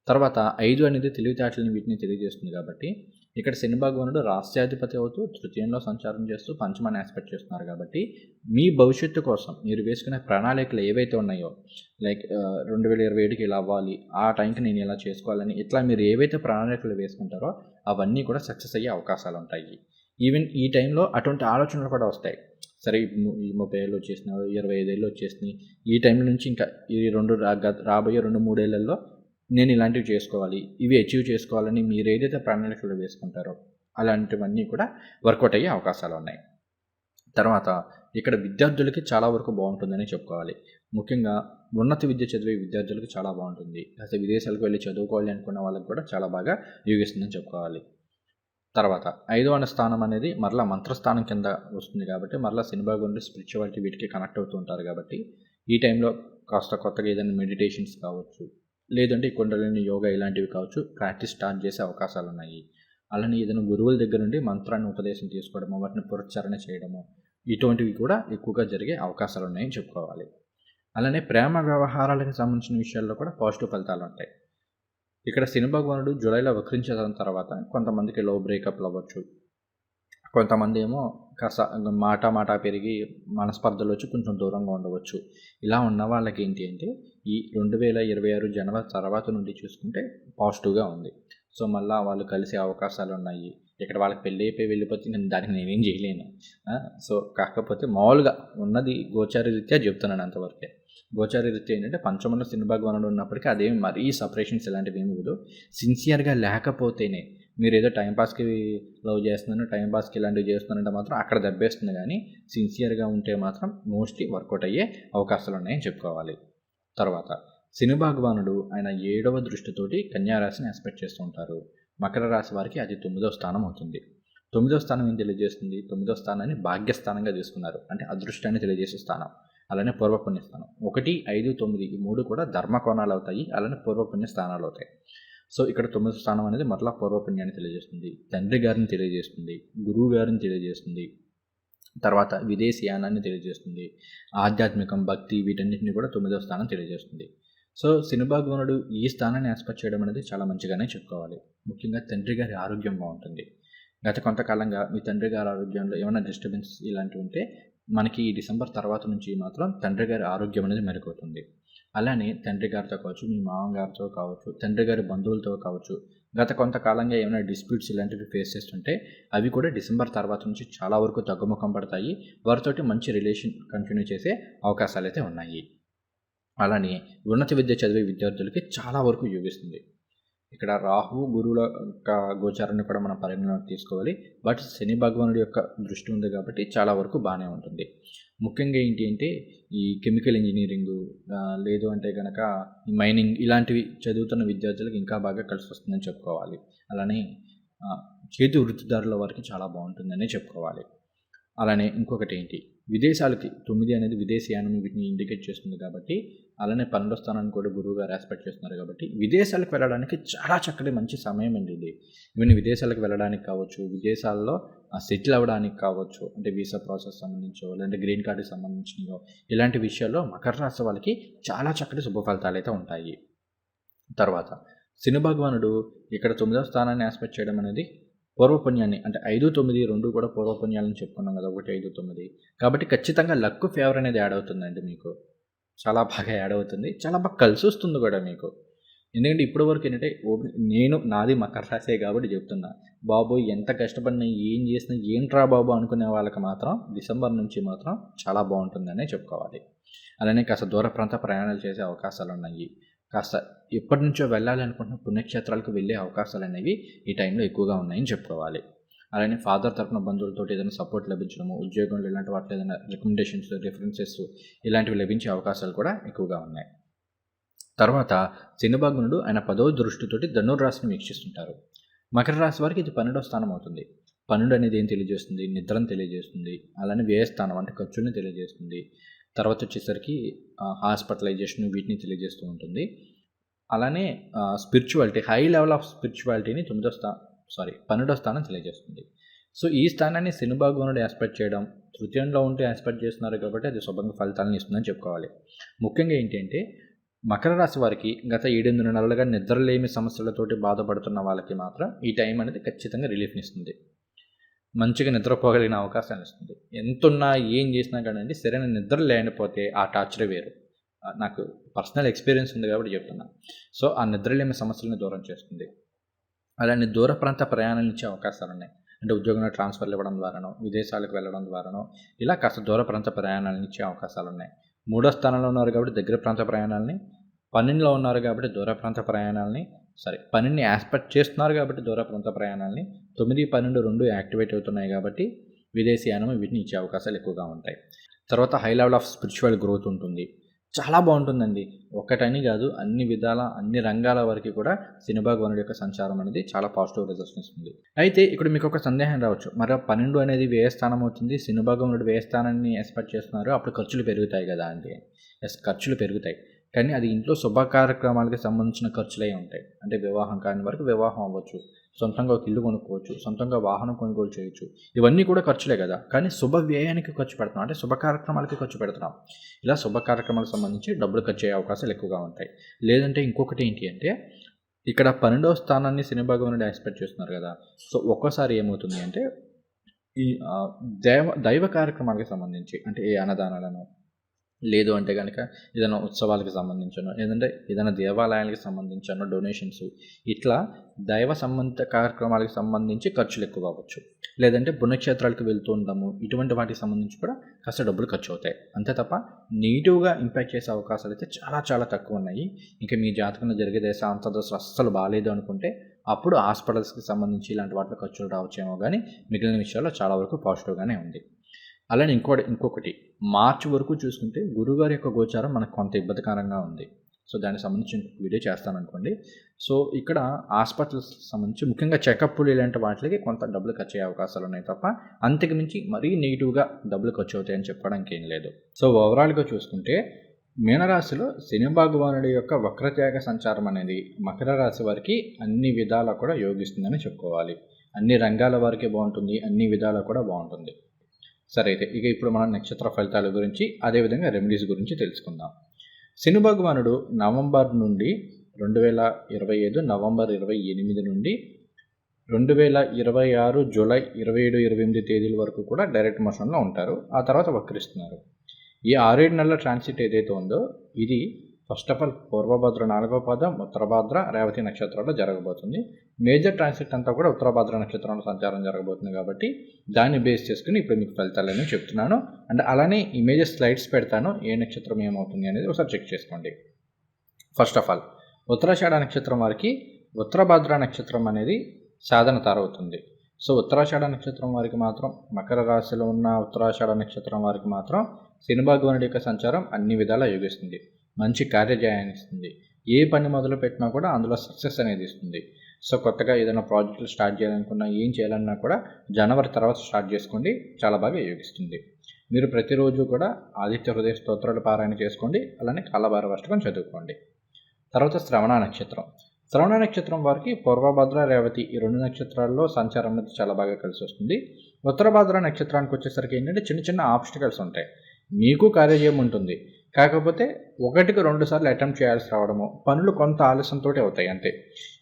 తర్వాత ఐదు అనేది తెలివితేటలని వీటిని తెలియజేస్తుంది కాబట్టి ఇక్కడ శని భగవానుడు రాష్ట్రాధిపతి అవుతూ తృతీయంలో సంచారం చేస్తూ పంచమాన్ని ఆస్పెక్ట్ చేస్తున్నారు కాబట్టి మీ భవిష్యత్తు కోసం మీరు వేసుకునే ప్రణాళికలు ఏవైతే ఉన్నాయో లైక్ రెండు వేల ఇరవై ఏడుకి ఇలా అవ్వాలి ఆ టైంకి నేను ఇలా చేసుకోవాలని ఇట్లా మీరు ఏవైతే ప్రణాళికలు వేసుకుంటారో అవన్నీ కూడా సక్సెస్ అయ్యే అవకాశాలు ఉంటాయి. ఈవెన్ ఈ టైంలో అటువంటి ఆలోచనలు కూడా వస్తాయి. సరే ఈ ముప్పై ఏళ్ళు వచ్చేసినాయి ఇరవై ఐదేళ్ళు వచ్చేసినాయి ఈ టైం నుంచి ఇంకా ఈ రెండు రాబోయే రెండు మూడేళ్ళలో నేను ఇలాంటివి చేసుకోవాలి ఇవి అచీవ్ చేసుకోవాలని మీరు ఏదైతే ప్రణాళికలు వేసుకుంటారో అలాంటివన్నీ కూడా వర్కౌట్ అయ్యే అవకాశాలు ఉన్నాయి. తర్వాత ఇక్కడ విద్యార్థులకి చాలా వరకు బాగుంటుందని చెప్పుకోవాలి. ముఖ్యంగా ఉన్నత విద్య చదివే విద్యార్థులకు చాలా బాగుంటుంది. అయితే విదేశాలకు వెళ్ళి చదువుకోవాలి అనుకున్న వాళ్ళకి కూడా చాలా బాగా యోగిస్తుందని చెప్పుకోవాలి. తర్వాత ఐదవ స్థానం అనేది మరలా మంత్రస్థానం కింద వస్తుంది కాబట్టి మరలా సినిమా గురించి స్పిరిచువాలిటీ వీటికి కనెక్ట్ అవుతూ ఉంటారు కాబట్టి ఈ టైంలో కాస్త కొత్తగా ఏదైనా మెడిటేషన్స్ కావచ్చు లేదంటే కొండలని యోగా ఇలాంటివి కావచ్చు ప్రాక్టీస్ స్టార్ట్ చేసే అవకాశాలు ఉన్నాయి అలానే ఏదైనా గురువుల దగ్గర నుండి మంత్రాన్ని ఉపదేశం తీసుకోవడము వాటిని పురస్చరణ చేయడము ఇటువంటివి కూడా ఎక్కువగా జరిగే అవకాశాలు ఉన్నాయని చెప్పుకోవాలి. అలానే ప్రేమ వ్యవహారాలకు సంబంధించిన విషయాల్లో కూడా పాజిటివ్ ఫలితాలు ఉంటాయి. ఇక్కడ శని భగవానుడు జూలైలో వక్రించిన తర్వాత కొంతమందికి లో బ్రేకప్లు అవ్వచ్చు. కొంతమంది ఏమో కాస్త మాట మాట పెరిగి మనస్పర్ధలు వచ్చి కొంచెం దూరంగా ఉండవచ్చు. ఇలా ఉన్న వాళ్ళకి ఏంటి అంటే ఈ రెండు వేల ఇరవై ఆరు జనవరి తర్వాత నుండి చూసుకుంటే పాజిటివ్గా ఉంది. సో మళ్ళీ వాళ్ళు కలిసే అవకాశాలు ఉన్నాయి. ఇక్కడ వాళ్ళకి పెళ్ళి అయిపోయి వెళ్ళిపోతే నేను దానికి నేనేం చేయలేను. సో కాకపోతే మామూలుగా ఉన్నది గోచార రీత్యా చెప్తున్నాను అంతవరకే. గోచార రీత్యా ఏంటంటే పంచమంలో సినిభగవానుడు ఉన్నప్పటికీ అదేమి మరీ సపరేషన్స్ ఇలాంటివి ఏమి ఉండదు సిన్సియర్గా లేకపోతేనే మీరు ఏదో టైంపాస్కి లవ్ చేస్తున్నాను టైంపాస్కి ఇలాంటివి చేస్తున్నానంటే మాత్రం అక్కడ దెబ్బేస్తుంది కానీ సిన్సియర్గా ఉంటే మాత్రం మోస్ట్లీ వర్కౌట్ అయ్యే అవకాశాలు ఉన్నాయని చెప్పుకోవాలి. తర్వాత శని భగవానుడు ఆయన ఏడవ దృష్టితోటి కన్యారాశిని ఎక్స్పెక్ట్ చేస్తూ ఉంటారు. మకర రాశి వారికి అది తొమ్మిదో స్థానం అవుతుంది. తొమ్మిదో స్థానం ఏం తెలియజేస్తుంది? తొమ్మిదో స్థానాన్ని భాగ్యస్థానంగా తీసుకున్నారు. అంటే అదృష్టాన్ని తెలియజేసే స్థానం. అలానే పూర్వపుణ్య స్థానం. ఒకటి ఐదు తొమ్మిది ఈ మూడు కూడా ధర్మ కోణాలు అవుతాయి. అలానే పూర్వపుణ్య స్థానాలు అవుతాయి. సో ఇక్కడ తొమ్మిది స్థానం అనేది మరలా పూర్వపుణ్యాన్ని తెలియజేస్తుంది. తండ్రి గారిని తెలియజేస్తుంది. గురువు గారిని తెలియజేస్తుంది. తర్వాత విదేశీయానాన్ని తెలియజేస్తుంది. ఆధ్యాత్మికం భక్తి వీటన్నిటిని కూడా తొమ్మిదో స్థానం తెలియజేస్తుంది. సో శనిభగవానుడు ఈ స్థానాన్ని ఎక్స్పెక్ట్ చేయడం అనేది చాలా మంచిగానే చెప్పుకోవాలి. ముఖ్యంగా తండ్రి గారి ఆరోగ్యం బాగుంటుంది. గత కొంతకాలంగా మీ తండ్రి గారి ఆరోగ్యంలో ఏమైనా డిస్టర్బెన్స్ ఇలాంటివి ఉంటే మనకి ఈ డిసెంబర్ తర్వాత నుంచి మాత్రం తండ్రి గారి ఆరోగ్యం అనేది మెరుగవుతుంది. అలానే తండ్రి గారితో కావచ్చు మీ మామగారితో కావచ్చు తండ్రి గారి బంధువులతో కావచ్చు గత కొంతకాలంగా ఏమైనా డిస్ప్యూట్స్ ఇలాంటివి ఫేస్ చేస్తుంటే అవి కూడా డిసెంబర్ తర్వాత నుంచి చాలా వరకు తగ్గుముఖం పడతాయి. వారితోటి మంచి రిలేషన్ కంటిన్యూ చేసే అవకాశాలు అయితే ఉన్నాయి. అలానే ఉన్నత విద్య చదివే విద్యార్థులకి చాలా వరకు యోగిస్తుంది. ఇక్కడ రాహు గురువుల యొక్క గోచారాన్ని కూడా మనం పరిగణలోకి తీసుకోవాలి. బట్ శని భగవానుడి యొక్క దృష్టి ఉంది కాబట్టి చాలా వరకు బాగానే ఉంటుంది. ముఖ్యంగా ఏంటి అంటే ఈ కెమికల్ ఇంజనీరింగ్ లేదు అంటే కనుక మైనింగ్ ఇలాంటివి చదువుతున్న విద్యార్థులకు ఇంకా బాగా కలిసి వస్తుందని చెప్పుకోవాలి. అలానే చేతి వృత్తిదారుల వారికి చాలా బాగుంటుందని చెప్పుకోవాలి. అలానే ఇంకొకటి ఏంటి? విదేశాలకి తొమ్మిది అనేది విదేశీయానం వీటిని ఇండికేట్ చేస్తుంది కాబట్టి అలానే పన్నెండో స్థానాన్ని కూడా గురువు గారు ఆస్పెక్ట్ చేస్తున్నారు కాబట్టి విదేశాలకు వెళ్ళడానికి చాలా చక్కటి మంచి సమయం అండి ఇది. ఈవెన్ విదేశాలకు వెళ్ళడానికి కావచ్చు విదేశాల్లో సెటిల్ అవ్వడానికి కావచ్చు అంటే వీసా ప్రాసెస్ సంబంధించో లేదంటే గ్రీన్ కార్డుకి సంబంధించినో ఇలాంటి విషయాల్లో మకర రాశి వాళ్ళకి చాలా చక్కటి శుభ ఫలితాలు అయితే ఉంటాయి. తర్వాత శని భగవానుడు ఇక్కడ తొమ్మిదవ స్థానాన్ని ఆస్పెక్ట్ చేయడం అనేది పూర్వపుణ్యాన్ని అంటే ఐదు తొమ్మిది రెండు కూడా పూర్వపుణ్యాలని చెప్పుకున్నాం కదా ఒకటి ఐదు తొమ్మిది. కాబట్టి ఖచ్చితంగా లక్ ఫేవర్ అనేది యాడ్ అవుతుందండి మీకు. చాలా బాగా యాడ్ అవుతుంది. చాలా బాగా కలిసి వస్తుంది కూడా మీకు. ఎందుకంటే ఇప్పటి వరకు ఏంటంటే నేను నాది మకర రాశే కాబట్టి చెప్తున్నా. బాబు ఎంత కష్టపడినా ఏం చేసినా ఏంట్రా బాబు అనుకునే వాళ్ళకి మాత్రం డిసెంబర్ నుంచి మాత్రం చాలా బాగుంటుందనే చెప్పుకోవాలి. అలానే కాస్త దూర ప్రాంత ప్రయాణాలు చేసే అవకాశాలు ఉన్నాయి కాస్త ఎప్పటి నుంచో వెళ్ళాలనుకుంటున్న పుణ్యక్షేత్రాలకు వెళ్ళే అవకాశాలు అనేవి ఈ టైంలో ఎక్కువగా ఉన్నాయని చెప్పుకోవాలి. అలానే ఫాదర్ తరఫున బంధువులతో ఏదైనా సపోర్ట్ లభించడము ఉద్యోగంలో ఇలాంటి వాటిలో ఏదైనా రికమెండేషన్స్ రిఫరెన్సెస్ ఇలాంటివి లభించే అవకాశాలు కూడా ఎక్కువగా ఉన్నాయి. తర్వాత శనిభగ్నుడు ఆయన పదవ దృష్టితోటి ధనుర్రాశిని వీక్షిస్తుంటారు. మకర రాశి వారికి ఇది పన్నెండవ స్థానం అవుతుంది. పన్నెండు అనేది ఏం తెలియజేస్తుంది? నిద్రను తెలియజేస్తుంది. అలానే వ్యయస్థానం అంటే ఖర్చుని తెలియజేస్తుంది. తర్వాత వచ్చేసరికి హాస్పిటలైజేషన్ వీటిని తెలియజేస్తూ ఉంటుంది. అలానే స్పిరిచువాలిటీ హై లెవెల్ ఆఫ్ స్పిరిచువాలిటీని తొమ్మిదో స్థా సారీ పన్నెండో స్థానం తెలియజేస్తుంది. సో ఈ స్థానాన్ని సినిమా భగవానుడు యాస్పెక్ట్ చేయడం తృతీయంలో ఉంటే ఆస్పెక్ట్ చేస్తున్నారు కాబట్టి అది శుభంగా ఫలితాలను ఇస్తుందని చెప్పుకోవాలి. ముఖ్యంగా ఏంటంటే మకర రాశి వారికి గత ఏడెనిమిది నెలలుగా నిద్రలేమి సమస్యలతోటి బాధపడుతున్న వాళ్ళకి మాత్రం ఈ టైం అనేది ఖచ్చితంగా రిలీఫ్ని ఇస్తుంది మంచిగా నిద్రపోగలిగిన అవకాశాన్ని ఇస్తుంది. ఎంతున్నా ఏం చేసినా కానీ సరైన నిద్ర లేకపోతే ఆ టార్చర్ వేరు. నాకు పర్సనల్ ఎక్స్పీరియన్స్ ఉంది కాబట్టి చెప్తున్నా. సో ఆ నిద్రలేమి సమస్యలను దూరం చేస్తుంది. అలానే దూర ప్రాంత ప్రయాణాలు ఇచ్చే అవకాశాలు ఉన్నాయి. అంటే ఉద్యోగంలో ట్రాన్స్ఫర్లు ఇవ్వడం ద్వారానో విదేశాలకు వెళ్ళడం ద్వారానో ఇలా కాస్త దూర ప్రాంత ప్రయాణాలను ఇచ్చే అవకాశాలు ఉన్నాయి. మూడో స్థానంలో ఉన్నారు కాబట్టి దగ్గర ప్రాంత ప్రయాణాలని పన్నెండులో ఉన్నారు కాబట్టి దూర ప్రాంత ప్రయాణాలని సారీ పన్నెండుని యాస్పెక్ట్ చేస్తున్నారు కాబట్టి దూర ప్రాంత ప్రయాణాలని తొమ్మిది పన్నెండు రెండు యాక్టివేట్ అవుతున్నాయి కాబట్టి విదేశీయానం వీటిని ఇచ్చే అవకాశాలు ఎక్కువగా ఉంటాయి. తర్వాత high level of spiritual growth ఉంటుంది. చాలా బాగుంటుందండి. ఒక్కటని కాదు అన్ని విధాల అన్ని రంగాల వరకు కూడా శనిభగవానుడి యొక్క సంచారం అనేది చాలా పాజిటివ్ రిజల్ట్స్ ఇస్తుంది. అయితే ఇక్కడ మీకు ఒక సందేహం రావచ్చు. మరి పన్నెండు అనేది వ్యయస్థానం అవుతుంది. శనిభగవానుడు వ్యయ వ్యయస్థానాన్ని ఎక్స్పెక్ట్ చేస్తున్నారు. అప్పుడు ఖర్చులు పెరుగుతాయి కదా అంటే. ఎస్ ఖర్చులు పెరుగుతాయి. కానీ అది ఇంట్లో శుభ కార్యక్రమాలకి సంబంధించిన ఖర్చులే ఉంటాయి. అంటే వివాహం కాని వరకు వివాహం అవ్వచ్చు సొంతంగా ఒక ఇల్లు కొనుక్కోవచ్చు సొంతంగా వాహనం కొనుగోలు చేయొచ్చు. ఇవన్నీ కూడా ఖర్చులే కదా. కానీ శుభ వ్యయానికి ఖర్చు పెడుతున్నాం. అంటే శుభ కార్యక్రమాలకి ఖర్చు పెడుతున్నాం. ఇలా శుభ కార్యక్రమాలకు సంబంధించి డబ్బులు ఖర్చు అయ్యే అవకాశాలు ఎక్కువగా ఉంటాయి. లేదంటే ఇంకొకటి ఏంటి అంటే ఇక్కడ పన్నెండవ స్థానాన్ని శని నుండి ఎక్స్పెక్ట్ చేస్తున్నారు కదా. సో ఒక్కోసారి ఏమవుతుంది అంటే ఈ దైవ దైవ కార్యక్రమాలకు సంబంధించి అంటే ఏ అన్నదానాలను లేదు అంటే కనుక ఏదైనా ఉత్సవాలకు సంబంధించను ఏదంటే ఏదైనా దేవాలయాలకు సంబంధించను డొనేషన్స్ ఇట్లా దైవ సంబంధిత కార్యక్రమాలకు సంబంధించి ఖర్చులు ఎక్కువ అవ్వచ్చు. లేదంటే పుణ్యక్షేత్రాలకు వెళ్తూ ఉంటాము ఇటువంటి వాటికి సంబంధించి కూడా కాస్త డబ్బులు ఖర్చు అవుతాయి. అంతే తప్ప నెగిటివ్గా ఇంపాక్ట్ చేసే అవకాశాలు అయితే చాలా చాలా తక్కువ ఉన్నాయి. ఇంకా మీ జాతకంలో జరిగే దేశ అంతర్దశ అస్సలు బాగాలేదు అనుకుంటే అప్పుడు హాస్పిటల్స్కి సంబంధించి ఇలాంటి వాటిలో ఖర్చులు రావచ్చేమో కానీ మిగిలిన విషయాల్లో చాలా వరకు పాజిటివ్గానే ఉంది. అలానే ఇంకోటి ఇంకొకటి. మార్చి వరకు చూసుకుంటే గురుగారి యొక్క గోచారం మనకు కొంత ఇబ్బందికరంగా ఉంది. సో దానికి సంబంధించి ఇంకొక వీడియో చేస్తాను అనుకోండి. సో ఇక్కడ హాస్పిటల్స్ సంబంధించి ముఖ్యంగా చెకప్లు ఇలాంటి వాటికి కొంత డబ్బులు ఖర్చు అయ్యే అవకాశాలు ఉన్నాయి తప్ప అంతకు మించి మరీ నెగిటివ్గా డబ్బులు ఖర్చు అవుతాయని చెప్పడానికి ఏం లేదు. సో ఓవరాల్గా చూసుకుంటే మీనరాశిలో శని భగవానుడి యొక్క వక్రత్యాగ సంచారం అనేది మకర రాశి వారికి అన్ని విధాలా కూడా యోగిస్తుందని చెప్పుకోవాలి. అన్ని రంగాల వారికి బాగుంటుంది అన్ని విధాలా కూడా బాగుంటుంది. సరే అయితే ఇక ఇప్పుడు మనం నక్షత్ర ఫలితాల గురించి అదేవిధంగా రెమెడీస్ గురించి తెలుసుకుందాం. శని భగవానుడు నవంబర్ నుండి రెండు వేల ఇరవై ఐదు నవంబర్ ఇరవై ఎనిమిది నుండి రెండు వేల ఇరవై ఆరు జూలై ఇరవై ఏడు ఇరవై ఎనిమిది తేదీల వరకు కూడా డైరెక్ట్ మోషన్లో ఉంటారు. ఆ తర్వాత వక్రిస్తున్నారు. ఈ ఆరేడు నెలల ట్రాన్సిట్ ఏదైతే ఉందో ఇది ఫస్ట్ ఆఫ్ ఆల్ పూర్వభద్ర నాలుగో పాదం ఉత్తరభద్ర రేవతి నక్షత్రంలో జరగబోతుంది. మేజర్ ట్రాన్సిట్ అంతా కూడా ఉత్తరభద్ర నక్షత్రంలో సంచారం జరగబోతుంది కాబట్టి దాన్ని బేస్ చేసుకుని ఇప్పుడు మీకు ఫలితాలని చెప్తున్నాను. అండ్ అలానే ఇమేజెస్ స్లైడ్స్ పెడతాను ఏ నక్షత్రం ఏమవుతుంది అనేది ఒకసారి చెక్ చేసుకోండి. ఫస్ట్ ఆఫ్ ఆల్ ఉత్తరాషాఢ నక్షత్రం వారికి ఉత్తరభద్ర నక్షత్రం అనేది సాధన తారవుతుంది. సో ఉత్తరాషాఢ నక్షత్రం వారికి మాత్రం మకర రాశిలో ఉన్న ఉత్తరాషాఢ నక్షత్రం వారికి మాత్రం శని భగవానుడి యొక్క సంచారం అన్ని విధాలా యోగిస్తుంది. మంచి కార్యజయాన్ని ఇస్తుంది ఏ పని మొదలు పెట్టినా కూడా అందులో సక్సెస్ అనేది ఇస్తుంది. సో కొత్తగా ఏదైనా ప్రాజెక్టులు స్టార్ట్ చేయాలనుకున్నా ఏం చేయాలన్నా కూడా జనవరి తర్వాత స్టార్ట్ చేసుకోండి. చాలా బాగా యోగిస్తుంది. మీరు ప్రతిరోజు కూడా ఆదిత్య హృదయ స్తోత్రాలు పారాయణ చేసుకోండి. అలానే కాలభార అష్టకం చదువుకోండి. తర్వాత శ్రవణ నక్షత్రం. శ్రవణ నక్షత్రం వారికి పూర్వభద్ర రేవతి ఈ రెండు నక్షత్రాల్లో సంచారం అనేది చాలా బాగా కలిసి వస్తుంది. ఉత్తరభద్ర నక్షత్రానికి వచ్చేసరికి ఏంటంటే చిన్న చిన్న ఆబ్స్టికల్స్ ఉంటాయి. మీకు కార్యజయం ఉంటుంది. కాకపోతే ఒకటికి రెండు సార్లు అటెంప్ట్ చేయాల్సి రావడము. పనులు కొంత ఆలస్యంతో అవుతాయి అంతే.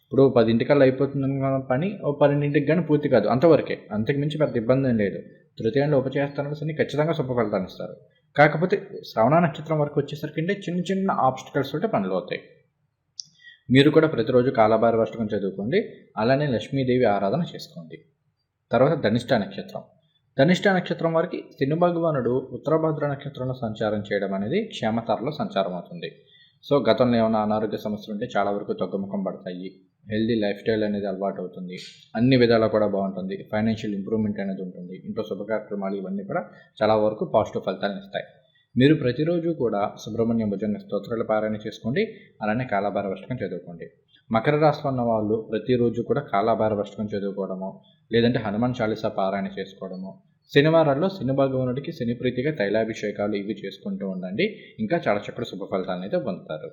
ఇప్పుడు పదింటికల్లా అయిపోతుంది పని ఓ పన్నెండింటికి కానీ పూర్తి కాదు అంతవరకే. అంతకు మించి పెద్ద ఇబ్బంది ఏం లేదు. తృతీయంలో ఉపచేస్తాను సరే ఖచ్చితంగా శుభ ఫలితాన్ని ఇస్తారు. కాకపోతే శ్రవణ నక్షత్రం వరకు వచ్చేసరికి అంటే చిన్న చిన్న ఆబ్స్టికల్స్ తోటి పనులు అవుతాయి. మీరు కూడా ప్రతిరోజు కాలభార అష్టకం చదువుకోండి. అలానే లక్ష్మీదేవి ఆరాధన చేసుకోండి. తర్వాత ధనిష్ట నక్షత్రం. ధనిష్ట నక్షత్రం వారికి శని భగవానుడు ఉత్తరభద్ర నక్షత్రంలో సంచారం చేయడం అనేది క్షేమతరలో సంచారం అవుతుంది. సో గతంలో ఏమైనా అనారోగ్య సమస్యలు ఉంటే చాలా వరకు తగ్గుముఖం పడతాయి. హెల్దీ లైఫ్ స్టైల్ అనేది అలవాటు అవుతుంది. అన్ని విధాలా కూడా బాగుంటుంది. ఫైనాన్షియల్ ఇంప్రూవ్మెంట్ అనేది ఉంటుంది. ఇంట్లో శుభ కార్యక్రమాలు ఇవన్నీ కూడా చాలా వరకు పాజిటివ్ ఫలితాలను ఇస్తాయి. మీరు ప్రతిరోజు కూడా సుబ్రహ్మణ్య భుజంగ స్తోత్రాలు పారాయణ చేసుకోండి. అలానే కాలాభారవష్టకం చదువుకోండి. మకర రాశిలో ఉన్న వాళ్ళు ప్రతిరోజు కూడా కాలాభారవష్టకం చదువుకోవడము లేదంటే హనుమాన్ చాలీసా పారాయణ చేసుకోవడము శనివారాల్లో శని భగవానుడికి శని ప్రీతిగా తైలాభిషేకాలు ఇవి చేసుకుంటూ ఉండండి. ఇంకా చాలా చక్కటి శుభ ఫలితాలను అయితే పొందుతారు.